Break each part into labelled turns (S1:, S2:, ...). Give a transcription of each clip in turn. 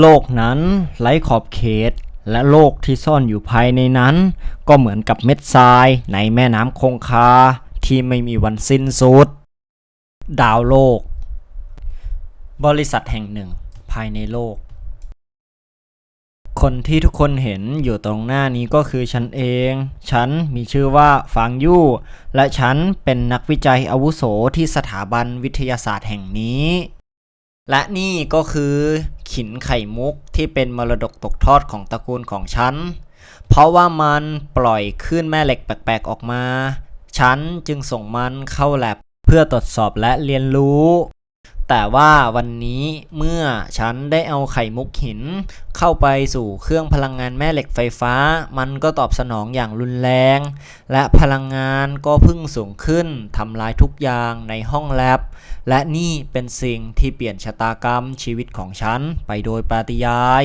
S1: โลกนั้นไร้ขอบเขต และโลกที่ซ่อนอยู่ภายในนั้น ก็เหมือนกับเม็ดทรายในแม่น้ำคงคาที่ไม่มีวันสิ้นสุด ดาวโลก บริษัทแห่งหนึ่งภายในโลก คนที่ทุกคนเห็นอยู่ตรงหน้านี้ก็คือฉันเอง ฉันมีชื่อว่าฟางยู่ และฉันเป็นนักวิจัยอาวุโสที่สถาบันวิทยาศาสตร์แห่งนี้ และนี่ก็คือ ขินไข่มุกที่เป็นมรดกตกทอดของตระกูลของฉัน เพราะว่ามันปล่อยคลื่นแม่เหล็กแปลกๆออกมา ฉันจึงส่งมันเข้าแลบเพื่อตรวจสอบและเรียนรู้ แต่ว่าวันนี้เมื่อฉันได้เอาไข่มุกหิน เข้าไปสู่เครื่องพลังงานแม่เหล็กไฟฟ้า มันก็ตอบสนองอย่างรุนแรง และพลังงานก็พึ่งสูงขึ้นทำลายทุกอย่างในห้องแลบ และนี่เป็นสิ่งที่เปลี่ยนชะตากรรมชีวิตของฉันไปโดยปาฏิยาย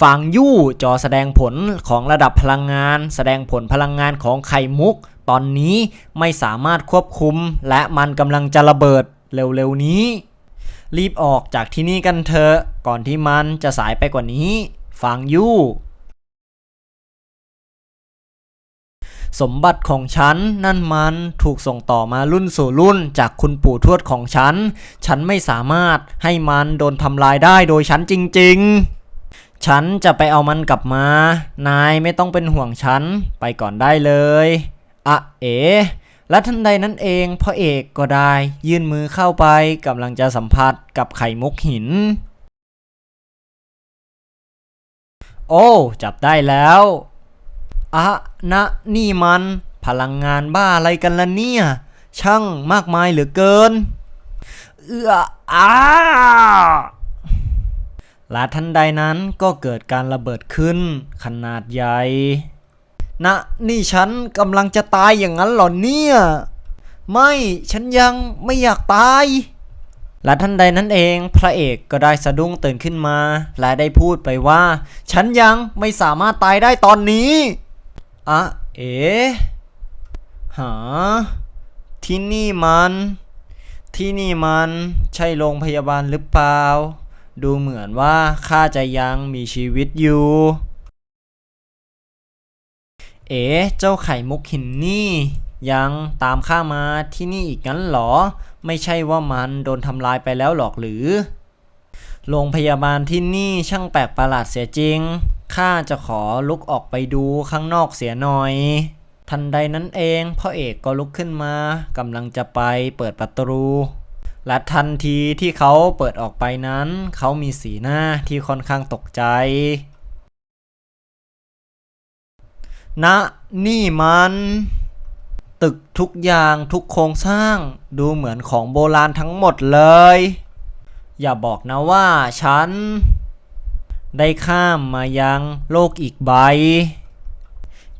S1: ฝังยู่จอแสดงผลของระดับพลังงาน แสดงผลพลังงานของไข่มุก ตอนนี้ไม่สามารถควบคุม และมันกำลังจะระเบิดเร็วๆนี้ รีบออกจากที่นี่กันเถอะ ก่อนที่มันจะสายไปกว่านี้ ฟังยู่ สมบัติของฉันนั่นมันถูกส่งต่อมารุ่นสู่รุ่นจากคุณปู่ทวดของฉัน ฉันไม่สามารถให้มันโดนทำลายได้โดยฉันจริง ๆฉันจะไปเอามันกลับมา นายไม่ต้องเป็นห่วงฉัน ไปก่อนได้เลย อะเอ๋และทันใดนั้นเองพ่อเอกก็ได้ยื่นมือเข้าไปกำลังจะสัมผัสกับไข่มุกหิน โอ้ จับได้แล้วอะนะนี่มันพลังงานบ้าอะไรกันล่ะเนี่ย ช่างมากมายเหลือเกิน เอื้ออาและทันใดนั้นก็เกิดการระเบิดขึ้นขนาดใหญ่ นะนี่ฉันกำลังจะตายอย่างนั้นเหรอเนี่ย ไม่ฉันยังไม่อยากตาย และทันใดนั้นเองพระเอกก็ได้สะดุ้งตื่นขึ้นมา และได้พูดไปว่า ฉันยังไม่สามารถตายได้ตอนนี้อะเอ๋หา ที่นี่มัน ที่นี่มันใช่โรงพยาบาลหรือเปล่า ดูเหมือนว่าข้าจะยังมีชีวิตอยู่ เอ๋เจ้าไข่มุกหินนี่ยังตามข้ามาที่นี่อีกงั้นเหรอ ไม่ใช่ว่ามันโดนทำลายไปแล้วหรอกหรือ โรงพยาบาลที่นี่ช่างแปลกประหลาดเสียจริง ข้าจะขอลุกออกไปดูข้างนอกเสียหน่อย ทันใดนั้นเองพ่อเอกก็ลุกขึ้นมากำลังจะไปเปิดประตู และทันทีที่เขาเปิดออกไปนั้น เขามีสีหน้าที่ค่อนข้างตกใจ ณนี่มัน ตึกทุกอย่างทุกโครงสร้างดูเหมือนของโบราณทั้งหมดเลย อย่าบอกนะว่าฉัน ได้ข้ามมายังโลกอีกใบ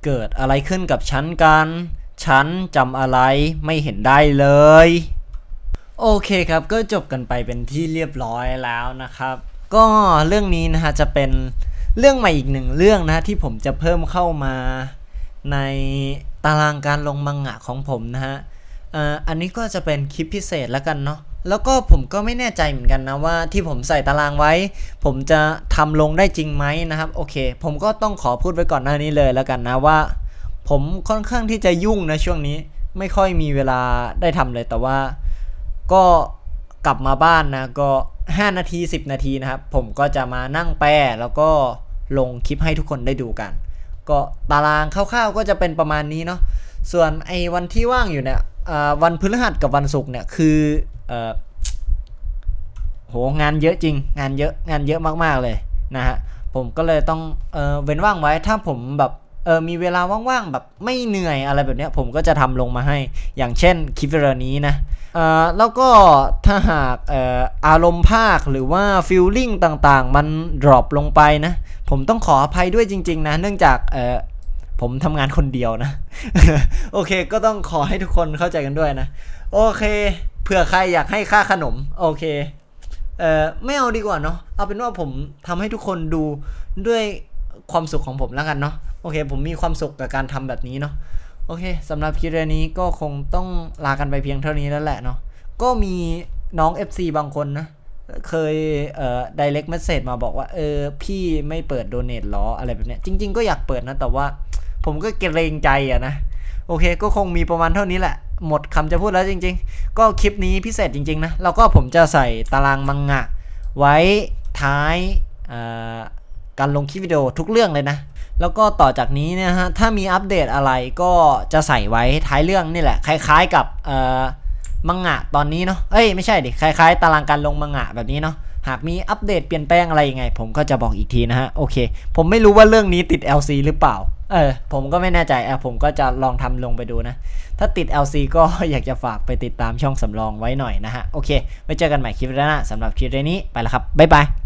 S1: เกิดอะไรขึ้นกับฉันกัน ฉันจำอะไรไม่เห็นได้เลยโอเคครับก็จบกันไปเป็นที่เรียบร้อยแล้วนะครับ ก็เรื่องนี้นะฮะจะเป็น เรื่องใหม่อีกหนึ่งเรื่องนะฮะที่ผมจะเพิ่มเข้ามาในตารางการลงมังงะของผมนะฮะอ่ออันนี้ก็จะเป็นคลิปพิเศษแล้วกันเนาะแล้วก็ผมก็ไม่แน่ใจเหมือนกันนะว่าที่ผมใส่ตารางไว้ ผมจะทำลงได้จริงไหมนะครับโอเค ผมก็ต้องขอพูดไว้ก่อนหน้านี้เลยแล้วกันนะว่า ผมค่อนข้างที่จะยุ่งนะช่วงนี้ไม่ค่อยมีเวลาได้ทำเลยแต่ว่า ก็กลับมาบ้านนะก็ 5 นาที 10 นาทีนะครับผมก็จะมานั่งแปลแล้วก็ ลงคลิปให้ทุกคนได้ดูกัน ก็ตารางคร่าวๆก็จะเป็นประมาณนี้เนาะส่วนไอ้วันที่ว่างอยู่เนี่ยวันพฤหัสกับวันศุกร์เนี่ยคือเอ่อโหงานเยอะจริง งานเยอะงานเยอะมากๆเลยนะฮะผมก็เลยต้องเออเว้นว่างไว้ถ้าผมแบบ เออมีเวลาว่างๆแบบไม่เหนื่อยอะไรแบบเนี้ยผมก็จะทำลงมาให้ อย่างเช่นคลิปวิดีโอนี้นะเอ่อแล้วก็ถ้าหากเอออารมณ์ภาคหรือว่าฟิลลิ่งต่างๆ มันดรอปลงไปนะ ผมต้องขออภัยด้วยจริง ๆ นะ เนื่องจากเออผมทำงานคนเดียวนะ โอเค ก็ต้องขอให้ทุกคนเข้าใจกันด้วยนะ โอเค เผื่อใครอยากให้ค่าขนม โอเค เอ่อ ไม่เอาดีกว่าเนาะ เอาเป็นว่าผมทำให้ทุกคนดูด้วยความสุขของผมแล้วกันเนาะ อเคผมมีความสุขกับการทำแบบนี้เนาะโอเคสำหรับคลิปนี้ก็คงต้องลากันไปเพียงเท่านี้แล้วแหละเนาะก็มีน้อง FC บางคนนะเคยเอ่อ direct message มาบอกว่าเออพี่ไม่เปิด donate หรออะไรแบบเนี้ยจริง ๆ ก็อยากเปิดนะ แต่ว่าผมก็เกรงใจอะนะ โอเค ก็คงมีประมาณเท่านี้แหละ หมดคำจะพูดแล้วจริง ๆ ก็คลิปนี้พิเศษจริง ๆ นะ แล้วก็ผมจะใส่ตารางมังงะ ไว้ท้ายการลงคลิปวิดีโอทุกเรื่องเลยนะ แล้วก็ต่อจากนี้นะฮะ ถ้ามีอัปเดตอะไรก็จะใส่ไว้ท้ายเรื่องนี่แหละ คล้ายๆกับเอ่อมังงะตอนนี้เนาะ เอ้ยไม่ใช่ดิ คล้ายๆ ตารางการลงมังงะแบบนี้เนาะ หากมีอัปเดตเปลี่ยนแปลงอะไรยังไง ผมก็จะบอกอีกทีนะฮะ โอเค ผมไม่รู้ว่าเรื่องนี้ติด LC หรือเปล่า เออ ผมก็ไม่แน่ใจอะผมก็จะลองทำลงไปดูนะ ถ้าติด LC ก็อยากจะฝากไปติดตามช่องสำรองไว้หน่อยนะฮะ โอเค ไว้เจอกันใหม่คลิปหน้าสำหรับคลิปนี้ไปแล้วครับ บ๊ายบาย